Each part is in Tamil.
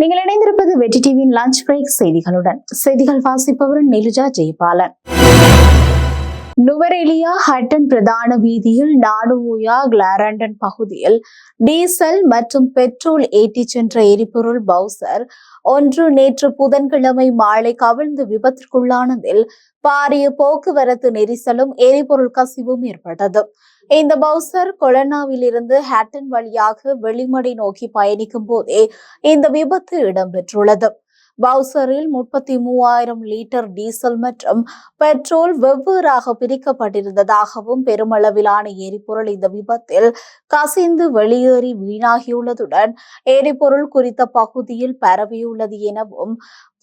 நீங்கள் இணைந்திருப்பது வெற்றி டிவியின் லஞ்ச் பிரேக் செய்திகளுடன். செய்திகள் வாசிப்பவர் நெலுஜா ஜெயபாலன். நுவரெலியா ஹட்டன் பிரதான வீதியில் நாடுவோயா கிளாரண்டன் பகுதியில் டீசல் மற்றும் பெட்ரோல் ஏற்றிச் சென்ற எரிபொருள் பவுசர் ஒன்று நேற்று புதன்கிழமை மாலை கவிழ்ந்து விபத்திற்குள்ளானதில் பாரிய போக்குவரத்து நெரிசலும் எரிபொருள் கசிவும் ஏற்பட்டது. இந்த பவுசர் கொலனாவிலிருந்து ஹேட்டன் வழியாக வெளிமடை நோக்கி பயணிக்கும் போதே இந்த விபத்து இடம்பெற்றுள்ளது. பவுசரில் முப்பத்தி மூவாயிரம் லிட்டர் டீசல் மற்றும் பெட்ரோல் வெவ்வேறாக பிரிக்கப்பட்டிருந்ததாகவும் பெருமளவிலான எரிபொருள் இந்த விபத்தில் கசிந்து வெளியேறி வீணாகியுள்ளதுடன் எரிபொருள் குறித்த பகுதியில் பரவியுள்ளது எனவும்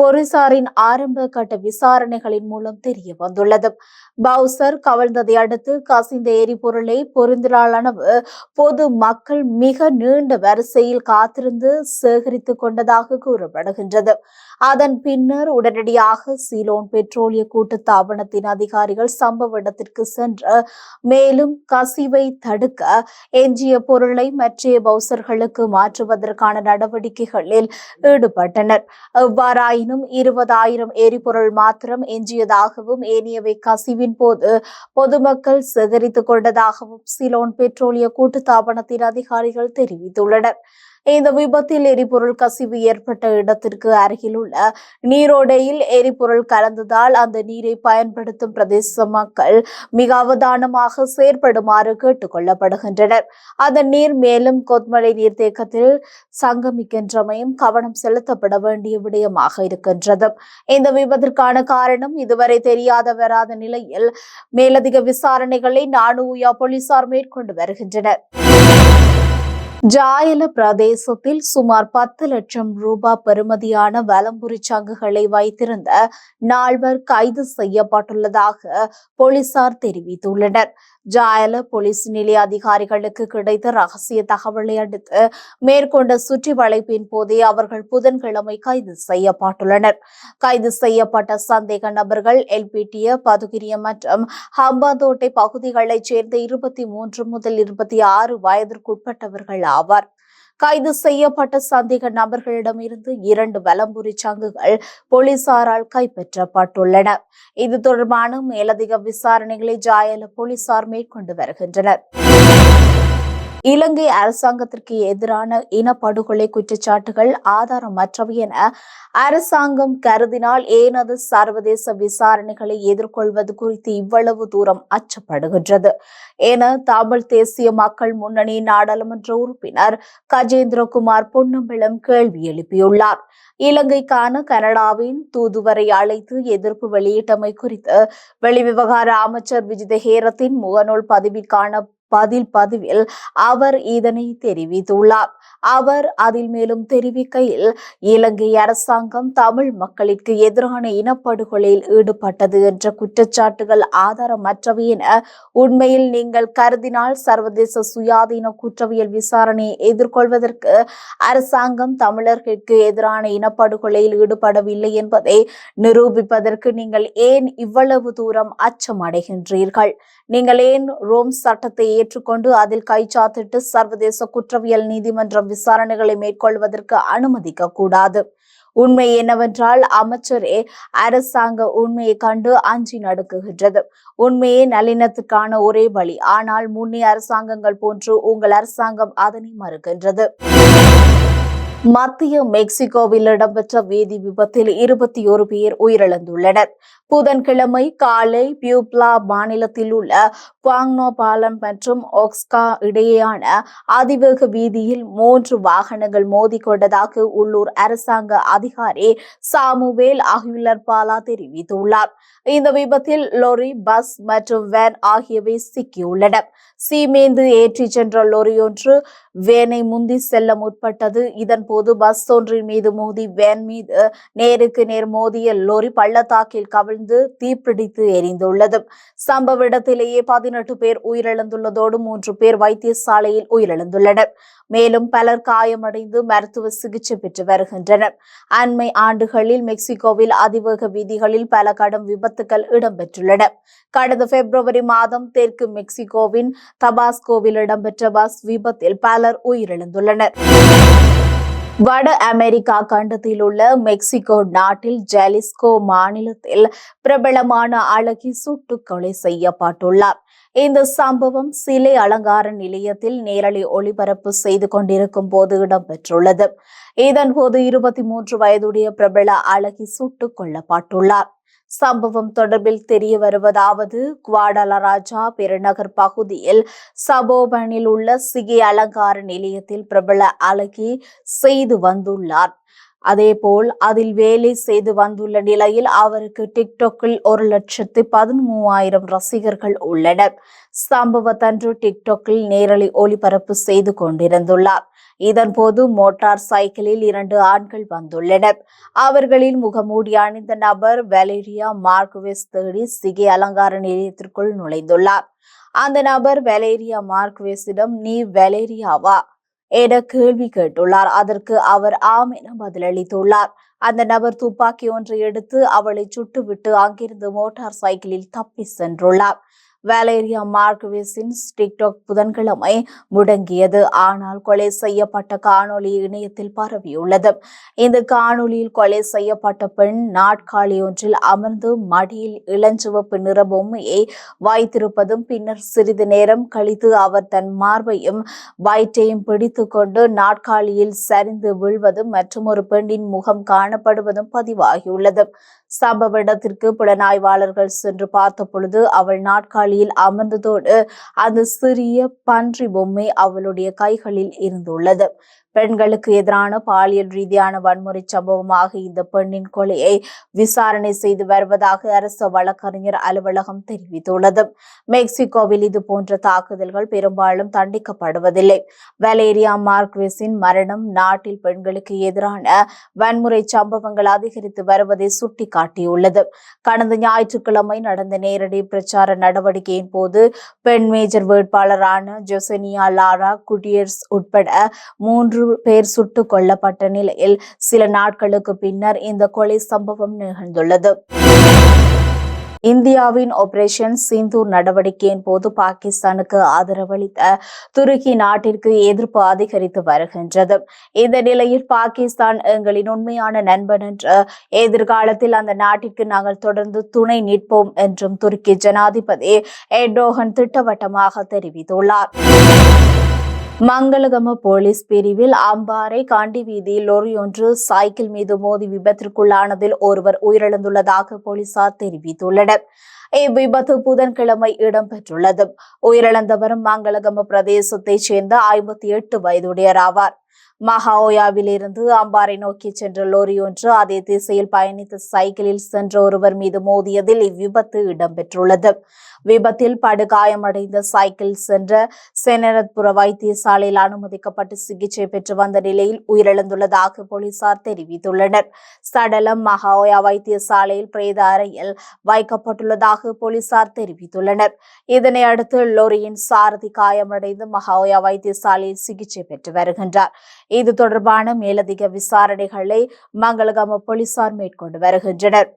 போலீசாரின் ஆரம்ப கட்ட விசாரணைகளின் மூலம் தெரிய வந்துள்ளது. பவுசர் கவிழ்ந்ததை அடுத்து கசிந்த எரிபொருளை பொருந்திலாளவு பொது மக்கள் மிக நீண்ட வரிசையில் காத்திருந்து சேகரித்துக் கொண்டதாக கூறப்படுகின்றது. அதன் பின்னர் உடனடியாக சீலோன் பெட்ரோலிய கூட்டுத்தாபனத்தின் அதிகாரிகள் சம்பவ இடத்திற்கு சென்று மேலும் கசிவை தடுக்க எஞ்சிய பொருளை மற்ற பவுசர்களுக்கு மாற்றுவதற்கான நடவடிக்கைகளில் ஈடுபட்டனர். எவ்வாறாயினும் இருபதாயிரம் எரிபொருள் மாத்திரம் எஞ்சியதாகவும் ஏனையவை கசிவின் போது பொதுமக்கள் சேகரித்துக் கொண்டதாகவும் சிலோன் பெட்ரோலிய கூட்டுத்தாபனத்தின் அதிகாரிகள் தெரிவித்துள்ளனர். இந்த விபத்தில் எரிபொருள் கசிவு ஏற்பட்ட இடத்திற்கு அருகில் உள்ள நீரோடையில் எரிபொருள் கலந்ததால் அந்த நீரை பயன்படுத்தும் பிரதேச மக்கள் மிக அவதானமாக செயற்படுமாறு கேட்டுக் கொள்ளப்படுகின்றனர். அந்த நீர் மேலும் கொத்மலை நீர்த்தேக்கத்தில் சங்கமிக்கின்றமையும் கவனம் செலுத்தப்பட வேண்டிய விடயமாக இருக்கின்றது. இந்த விபத்திற்கான காரணம் இதுவரை தெரியாத வராத நிலையில் மேலதிக விசாரணைகளை நானுயா போலீசார் மேற்கொண்டு வருகின்றனர். ஜாயல பிரதேசத்தில் சுமார் பத்து லட்சம் ரூபாய் பெறுமதியான வலம்புரி சங்குகளை வைத்திருந்த நால்வர் கைது செய்யப்பட்டுள்ளதாக போலீசார் தெரிவித்துள்ளனர். ஜாயல போலீஸ் நிலைய அதிகாரிகளுக்கு கிடைத்த ரகசிய தகவலை அடுத்து மேற்கொண்ட சுற்றி வளைப்பின் போதே அவர்கள் புதன்கிழமை கைது செய்யப்பட்டுள்ளனர். கைது செய்யப்பட்ட சந்தேக நபர்கள் எல்பிடிய பதுகிரிய மற்றும் ஹம்பாந்தோட்டை பகுதிகளைச் சேர்ந்த இருபத்தி மூன்று முதல் இருபத்தி ஆறு வயதிற்குட்பட்டவர்கள் ஆவார். கைது செய்யப்பட்ட சந்தேக நபர்களிடமிருந்து இரண்டு வலம்புரி சங்குகள் போலீசாரால் கைப்பற்றப்பட்டுள்ளன. இது தொடர்பான மேலதிக விசாரணைகளை ஜாயல போலீசார் மேற்கொண்டு வருகின்றனர். இலங்கை அரசாங்கத்திற்கு எதிரான இனப்படுகொலை குற்றச்சாட்டுகள் ஆதாரமற்றவை என அரசாங்கம் கருதினால் ஏனது சர்வதேச விசாரணைகளை எதிர்கொள்வது குறித்து இவ்வளவு தூரம் அச்சப்படுகின்றது என தமிழ் தேசிய மக்கள் முன்னணி நாடாளுமன்ற உறுப்பினர் கஜேந்திரகுமார் பொன்னம்பலம் கேள்வி எழுப்பியுள்ளார். இலங்கைக்கான கனடாவின் தூதுவரை அழைத்து எதிர்ப்பு வெளியிட்டமை குறித்து வெளிவிவகார அமைச்சர் விஜித ஹேரத்தின் முகநூல் பதிவிற்கான பதில் பதிவில் அவர் இதனை தெரிவித்துள்ளார். அவர் அதில் மேலும் தெரிவிக்கையில் இலங்கை அரசாங்கம் தமிழ் மக்களுக்கு எதிரான இனப்படுகொலையில் ஈடுபட்டது என்ற குற்றச்சாட்டுகள் ஆதாரமற்றவை என உண்மையில் நீங்கள் கருதினால் சர்வதேச சுயாதீன குற்றவியல் விசாரணையை எதிர்கொள்வதற்கு அரசாங்கம் தமிழர்களுக்கு எதிரான இனப்படுகொலையில் ஈடுபடவில்லை என்பதை நிரூபிப்பதற்கு நீங்கள் ஏன் இவ்வளவு தூரம் அச்சம் அடைகின்றீர்கள் நீங்கள் ஏன் ரோம் சட்டத்தை ஏற்றுக்கொண்டு அதில் கைச்சாத்திட்டு சர்வதேச குற்றவியல் நீதிமன்றம் விசாரணைகளை மேற்கொள்வதற்கு அனுமதிக்க கூடாது உண்மை என்னவென்றால் அமைச்சரே அரசாங்க உண்மையை கண்டு அஞ்சி நடுக்குகின்றது. உண்மையே நளினத்துக்கான ஒரே வழி. ஆனால் முன்னே அரசாங்கங்கள் போன்று உங்கள் அரசாங்கம் அதனை மறுக்கின்றது. மத்திய மெக்சிகோவில் இடம்பெற்ற வீதி விபத்தில் இருபத்தி ஒரு பேர் உயிரிழந்துள்ளனர். புதன்கிழமை காலை பியூப்லா மாநிலத்தில் உள்ள குவாங்னோ பாலம் மற்றும் ஒக்ஸ்கா இடையேயான அதிவேக வீதியில் மூன்று வாகனங்கள் மோதிக்கொண்டதாக உள்ளூர் அரசாங்க அதிகாரி சாமுவேல் அகிலர் பாலா தெரிவித்துள்ளார். இந்த விபத்தில் லொரி பஸ் மற்றும் வேன் ஆகியவை சிக்கியுள்ளன. சீமேந்து ஏற்றிச் சென்ற லொரியொன்று வேனை முந்தி செல்ல முற்பட்டது. இதன் போது பஸ் ஒன்றின் மீது மோதி வேன் மீது நேருக்கு நேர் மோதிய லோரி பள்ளத்தாக்கில் கவிழ்ந்து தீப்பிடித்து எரிந்துள்ளது. சம்பவ இடத்திலேயே பதினெட்டு பேர் உயிரிழந்துள்ளதோடு மூன்று பேர் வைத்தியசாலையில் உயிரிழந்துள்ளனர். மேலும் பலர் காயமடைந்து மருத்துவ சிகிச்சை பெற்று வருகின்றனர். அண்மை ஆண்டுகளில் மெக்சிகோவில் அதிவேக வீதிகளில் பல கடும் விபத்துகள் இடம்பெற்றுள்ளன கடந்த பிப்ரவரி மாதம் தெற்கு மெக்சிகோவின் தபாஸ்கோவில் இடம்பெற்ற பஸ் விபத்தில் பலர் உயிரிழந்துள்ளனர். வட அமெரிக்கா கண்டத்தில் உள்ள மெக்சிகோ நாட்டில் ஜெலிஸ்கோ மாநிலத்தில் பிரபலமான அழகி சுட்டு கொலை செய்யப்பட்டுள்ளார். இந்த சம்பவம் சிலை அலங்கார நிலையத்தில் நேரலை ஒளிபரப்பு செய்து கொண்டிருக்கும் போது இடம்பெற்றுள்ளது. இதன்போது இருபத்தி மூன்று வயதுடைய பிரபல அழகி சுட்டுக் கொல்லப்பட்டுள்ளார். சம்பவம் தொடர்பில் தெரிய வருவதாவது குவாடலராஜா பெருநகர் பகுதியில் சபோபனில் உள்ள சிகை அலங்கார நிலையத்தில் பிரபல அழகி செய்து வந்துள்ளார். அதேபோல் அதில் வேலை செய்து வந்துள்ள நிலையில் அவருக்கு டிக்டாக்கில் ஒரு லட்சத்து பதிமூவாயிரம் ரசிகர்கள் உள்ளனர். சம்பவத்தன்று டிக்டாக்கில் நேரலை ஒளிபரப்பு செய்து கொண்டிருந்துள்ளார். இதன்போது மோட்டார் சைக்கிளில் இரண்டு ஆண்கள் வந்துள்ளனர். அவர்களில் முகமூடி அணிந்த நபர் வெலேரியா மார்க்வெஸ் தேடி சிகை அலங்கார நிலையத்திற்குள் நுழைந்துள்ளார். அந்த நபர் வெலேரியா மார்க்வெஸிடம் நீ வெலேரியாவா என கேள்வி கேட்டுள்ளார். அதற்கு அவர் ஆம் என பதிலளித்துள்ளார் அந்த நபர் துப்பாக்கி ஒன்றை எடுத்து அவளை சுட்டுவிட்டு அங்கிருந்து மோட்டார் சைக்கிளில் தப்பி சென்றுள்ளார். வேலேரியா மார்க்விஸின் டிக்டாக் புதன்கிழமை முடங்கியது. ஆனால் கொலை செய்யப்பட்ட காணொளி இணையத்தில் பரவியுள்ளது. இந்த காணொளியில் கொலை செய்யப்பட்ட பெண் நாட்காலி ஒன்றில் அமர்ந்து மடியில் இளஞ்சிவப்பு நிற பொம்மையை வைத்திருப்பதும் பின்னர் சிறிது நேரம் கழித்து அவர் தன் மார்பையும் வயிற்றையும் பிடித்து கொண்டு நாட்காலியில் சரிந்து விழுவதும் மற்றும் ஒரு பெண்ணின் முகம் காணப்படுவதும் பதிவாகியுள்ளது. சம்பவ இடத்திற்கு புலனாய்வாளர்கள் சென்று பார்த்த பொழுது அவள் நாட்காலியில் அமர்ந்ததோடு அந்த சிறிய பன்றி பொம்மை அவளுடைய கைகளில் இருந்துள்ளது. பெண்களுக்கு எதிரான பாலியல் ரீதியான வன்முறை சம்பவமாக இந்த பெண்ணின் கொலையை விசாரணை செய்து வருவதாக அரசு வழக்கறிஞர் அலுவலகம் தெரிவித்துள்ளது. மெக்சிகோவில் இது போன்ற தாக்குதல்கள் பெரும்பாலும் தண்டிக்கப்படுவதில்லை. வலேரியா மார்க்வெஸின் மரணம் நாட்டில் பெண்களுக்கு எதிரான வன்முறை சம்பவங்கள் அதிகரித்து வருவதை சுட்டிக்காட்டியுள்ளது. கடந்த ஞாயிற்றுக்கிழமை நடந்த நேரடி பிரச்சார நடவடிக்கையின் போது பெண் மேஜர் வேட்பாளரான ஜொசனியா லாரா குடியர்ஸ் உட்பட மூன்று பேர் சுட்டுக் கொல்லப்பட்ட நிலையில் சில நாட்களுக்கு பின்னர் இந்த கொலை சம்பவம் நிகழ்ந்துள்ளது. இந்தியாவின் ஆபரேஷன் சிந்தூர் நடவடிக்கையின் போது பாகிஸ்தானுக்கு ஆதரவளித்த துருக்கி நாட்டிற்கு எதிர்ப்பு அதிகரித்து வருகின்றது. இந்த நிலையில் பாகிஸ்தான் எங்களின் உண்மையான நண்பன் என்று எதிர்காலத்தில் அந்த நாட்டிற்கு நாங்கள் தொடர்ந்து துணை நிற்போம் என்றும் துருக்கி ஜனாதிபதி எர்டோகன் திட்டவட்டமாக தெரிவித்துள்ளார். மங்களகம போலீஸ் பிரிவில் அம்பாறை காண்டி வீதியில் லொரி ஒன்று சைக்கிள் மீது மோதி விபத்திற்குள்ளானதில் ஒருவர் உயிரிழந்துள்ளதாக போலீசார் தெரிவித்துள்ளனர். இவ்விபத்து புதன்கிழமை இடம்பெற்றுள்ளது. உயிரிழந்தவர் மங்களகம பிரதேசத்தைச் சேர்ந்த ஐம்பத்தி எட்டு வயதுடையர் ஆவார் மகாஓயாவிலிருந்து அம்பாறை நோக்கி சென்ற லோரி ஒன்று அதே திசையில் பயணித்த சைக்கிளில் சென்ற ஒருவர் மீது மோதியதில் இவ்விபத்து இடம்பெற்றுள்ளது. விபத்தில் படுகாயமடைந்த சைக்கிள் சென்ற செனரத்புர வைத்தியசாலையில் அனுமதிக்கப்பட்டு சிகிச்சை பெற்று வந்த நிலையில் உயிரிழந்துள்ளதாக போலீசார் தெரிவித்துள்ளனர். சடலம் மகாஓயா வைத்தியசாலையில் பிரேத அறையில் வைக்கப்பட்டுள்ளதாக போலீசார் தெரிவித்துள்ளனர். இதனை அடுத்து லோரியின் சாரதி காயமடைந்து மகாஓயா வைத்தியசாலையில் சிகிச்சை பெற்று வருகின்றார். இது தொடர்பான மேலதிக விசாரணைகளை மங்களகம போலீசார் மேற்கொண்டு வருகின்றனர்.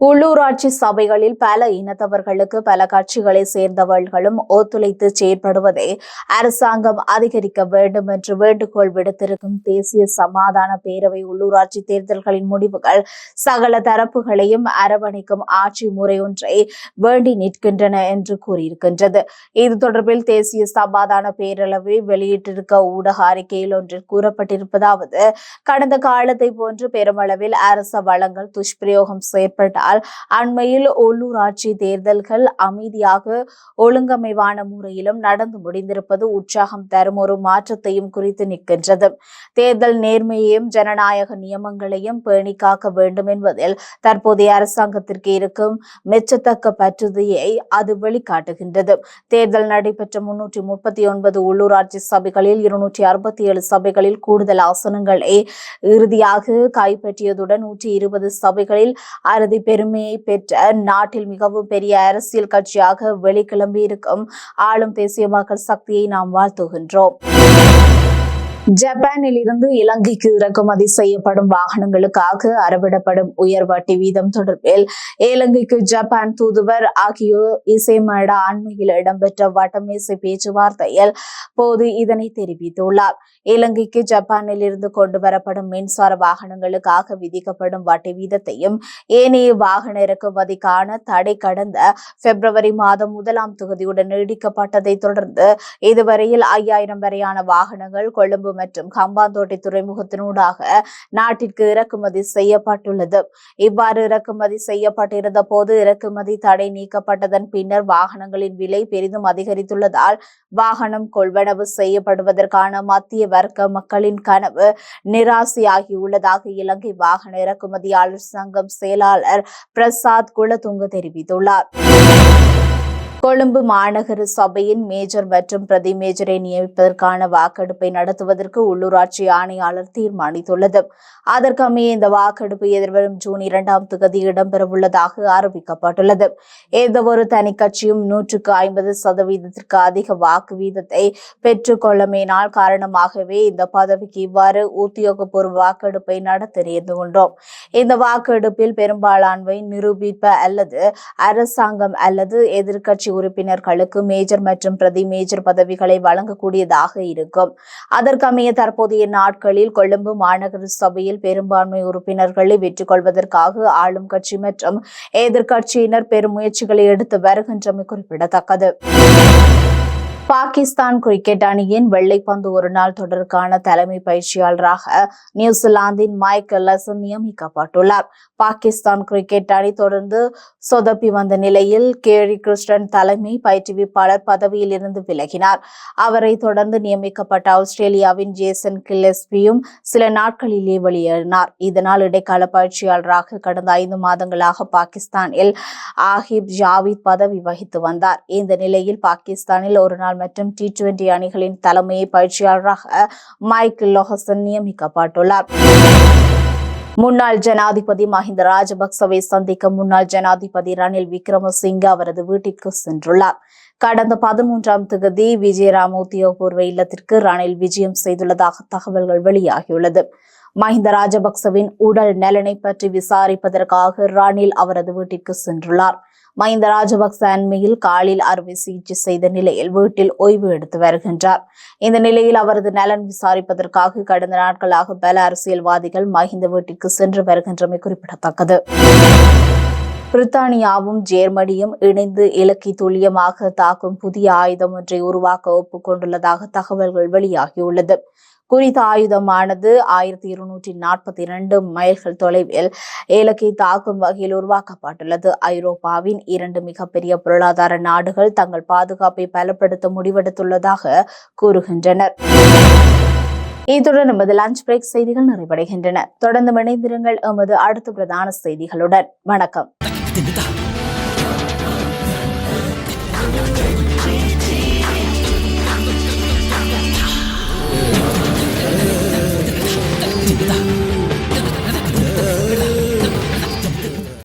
உள்ளூராட்சி சபைகளில் பல இனத்தவர்களுக்கு பல கட்சிகளை சேர்ந்தவர்களும் ஒத்துழைத்து செயற்படுவதை அரசாங்கம் அதிகரிக்க வேண்டும் என்று வேண்டுகோள் விடுத்திருக்கும் தேசிய சமாதான பேரவை உள்ளூராட்சி தேர்தல்களின் முடிவுகள் சகல தரப்புகளையும் அரவணைக்கும் ஆட்சி முறை ஒன்றை வேண்டி நிற்கின்றன என்று கூறியிருக்கின்றது. இது தொடர்பில் தேசிய சமாதான பேரளவை வெளியிட்டிருக்க ஊடக அறிக்கையில் ஒன்றில் கூறப்பட்டிருப்பதாவது கடந்த காலத்தை போன்று பெருமளவில் அரச வளங்கள் துஷ்பிரயோகம் செயற்பட்டால் அண்மையில் உள்ளூராட்சி தேர்தல்கள் அமைதியாக ஒழுங்கமைவான முறையிலும் நடந்து முடிந்திருப்பது உற்சாகம் தரும் ஒரு மாற்றத்தையும் குறித்து நிற்கின்றது. தேர்தல் நேர்மையையும் ஜனநாயக நியமங்களையும் பேணி காக்க வேண்டும் என்பதில் தற்போதைய அரசாங்கத்திற்கு இருக்கும் மெச்சத்தக்க பற்றுதையை அது வெளிக்காட்டுகின்றது. தேர்தல் நடைபெற்ற முன்னூற்றி முப்பத்தி ஒன்பது உள்ளூராட்சி சபைகளில் இருநூற்றி அறுபத்தி ஏழு சபைகளில் கூடுதல் ஆசனங்களை இறுதியாக கைப்பற்றியதுடன் நூற்றி இருபது சபைகளில் அறுதி பெருமையை பெற்ற நாட்டில் மிகவும் பெரிய அரசியல் கட்சியாக வெளிக்கிளம்பி இருக்கும் ஆளும் தேசிய மக்கள் சக்தியை நாம் வாழ்த்துகின்றோம். ஜப்பானில் இருந்து இலங்கைக்கு இறக்குமதி செய்யப்படும் வாகனங்களுக்காக அறவிடப்படும் உயர் வட்டி வீதம் தொடர்பில் இலங்கைக்கு ஜப்பான் தூதுவர் ஆகியோர் இசைமேட அண்மையில் இடம்பெற்ற வட்டமேசை பேச்சுவார்த்தையில் போது இதனை தெரிவித்துள்ளார். இலங்கைக்கு ஜப்பானில் இருந்து கொண்டு வரப்படும் மின்சார வாகனங்களுக்காக விதிக்கப்படும் வட்டி வீதத்தையும் ஏனைய வாகன இறக்குமதிக்கான தடை கடந்த பிப்ரவரி மாதம் முதலாம் தொகுதியுடன் நீடிக்கப்பட்டதை தொடர்ந்து இதுவரையில் ஐயாயிரம் வரையான வாகனங்கள் கொழும்பு மற்றும் ஹம்பாந்தோட்டை துறைமுகத்தினூடாக நாட்டிற்கு இறக்குமதி செய்யப்பட்டுள்ளது. இவ்வாறு இறக்குமதி செய்யப்பட்டிருந்த போது இறக்குமதி தடை நீக்கப்பட்டதன் பின்னர் வாகனங்களின் விலை பெரிதும் அதிகரித்துள்ளதால் வாகனம் கொள்வனவு செய்யப்படுவதற்கான மத்திய வர்க்க மக்களின் கனவு நிராசையாகியுள்ளதாக இலங்கை வாகன இறக்குமதியாளர் சங்கம் செயலாளர் பிரசாத் குலதுங்க தெரிவித்துள்ளார். கொழும்பு மாநகர சபையின் மேஜர் மற்றும் பிரதி மேஜரை நியமிப்பதற்கான வாக்கெடுப்பை நடத்துவதற்கு உள்ளூராட்சி ஆணையாளர் தீர்மானித்துள்ளது. அதற்கமைய இந்த வாக்கெடுப்பு எதிர்வரும் ஜூன் இரண்டாம் தேதி இடம்பெறவுள்ளதாக அறிவிக்கப்பட்டுள்ளது. எந்தவொரு தனி கட்சியும் நூற்றுக்கு ஐம்பது சதவீதத்திற்கு அதிக வாக்கு வீதத்தை பெற்றுக்கொள்ளமேனால் காரணமாகவே இந்த பதவிக்கு இவ்வாறு உத்தியோகபூர்வ வாக்கெடுப்பை நடத்த நேர்ந்து கொண்டோம். இந்த வாக்கெடுப்பில் பெரும்பாலானவை நிரூபிப்ப அல்லது அரசாங்கம் அல்லது எதிர்கட்சி கட்சி உறுப்பினர்களுக்கு மேஜர் மற்றும் பிரதி மேஜர் பதவிகளை வழங்கக்கூடியதாக இருக்கும். அதற்கமைய தற்போதைய நாட்களில் கொழும்பு மாநகர சபையில் பெரும்பான்மை உறுப்பினர்களை வெற்றி கொள்வதற்காக ஆளும் கட்சி மற்றும் எதிர்கட்சியினர் பெரும் முயற்சிகளை எடுத்து வருகின்றமை குறிப்பிடத்தக்கது. பாகிஸ்தான் கிரிக்கெட் அணியின் வெள்ளைப்பந்து ஒருநாள் தொடருக்கான தலைமை பயிற்சியாளராக நியூசிலாந்தின் மைக் லெசன் நியமிக்கப்பட்டுள்ளார். பாகிஸ்தான் கிரிக்கெட் அணி தொடர்ந்து சொதப்பி வந்த நிலையில் கேரி கிறிஸ்டன் தலைமை பயிற்றுவிப்பாளர் பதவியில் இருந்து விலகினார். அவரை தொடர்ந்து நியமிக்கப்பட்ட ஆஸ்திரேலியாவின் ஜேசன் கில்லெஸ்பியும் சில நாட்களிலே வெளியேறினார். இதனால் இடைக்கால பயிற்சியாளராக கடந்த ஐந்து மாதங்களாக பாகிஸ்தானில் ஆஹிப் ஜாவித் பதவி வகித்து வந்தார். இந்த நிலையில் பாகிஸ்தானில் ஒரு நாள் மற்றும் டி டுவெண்டி அணிகளின் தலைமை பயிற்சியாளராக மைக்கேல் லோஹசன் நியமிக்கப்பட்டுள்ளார். முன்னாள் ஜனாதிபதி மஹிந்த ராஜபக்சவை சந்திக்க முன்னாள் ஜனாதிபதி ரணில் விக்ரமசிங்க அவரது வீட்டிற்கு சென்றுள்ளார். கடந்த பதிமூன்றாம் தேதி விஜயராம் உத்தியோகபூர்வ இல்லத்திற்கு ரணில் விஜயம் செய்துள்ளதாக தகவல்கள் வெளியாகியுள்ளது. மஹிந்த ராஜபக்சவின் உடல் நலனை பற்றி விசாரிப்பதற்காக ரணில் அவரது வீட்டிற்கு சென்றுள்ளார். மஹிந்த ராஜபக்ச அண்மையில் காலில் அறுவை சிகிச்சை செய்த நிலையில் வீட்டில் ஓய்வு எடுத்து வருகின்றார். இந்த நிலையில் அவரது நலன் விசாரிப்பதற்காக கடந்த நாட்களாக பல அரசியல்வாதிகள் மஹிந்த வீட்டிற்கு சென்று வருகின்றமை குறிப்பிடத்தக்கது. பிரித்தானியாவும் ஜேர்மனியும் இணைந்து இலக்கை துல்லியமாக தாக்கும் புதிய ஆயுதம் ஒன்றை உருவாக்க ஒப்புக்கொண்டுள்ளதாக தகவல்கள் வெளியாகியுள்ளது. குறித்த ஆயுதமானது ஆயிரத்தி இருநூற்றி நாற்பத்தி இரண்டு மைல்கள் தொலைவில் ஏலக்கை தாக்கும் வகையில் உருவாக்கப்பட்டுள்ளது. ஐரோப்பாவின் இரண்டு மிகப்பெரிய பொருளாதார நாடுகள் தங்கள் பாதுகாப்பை பலப்படுத்த முடிவெடுத்துள்ளதாக கூறுகின்றனர். இத்துடன் நமது லஞ்ச் பிரேக் செய்திகள் நிறைவடைகின்றன. தொடர்ந்து இணைந்திருங்கள் எமது அடுத்த பிரதான செய்திகளுடன். வணக்கம்.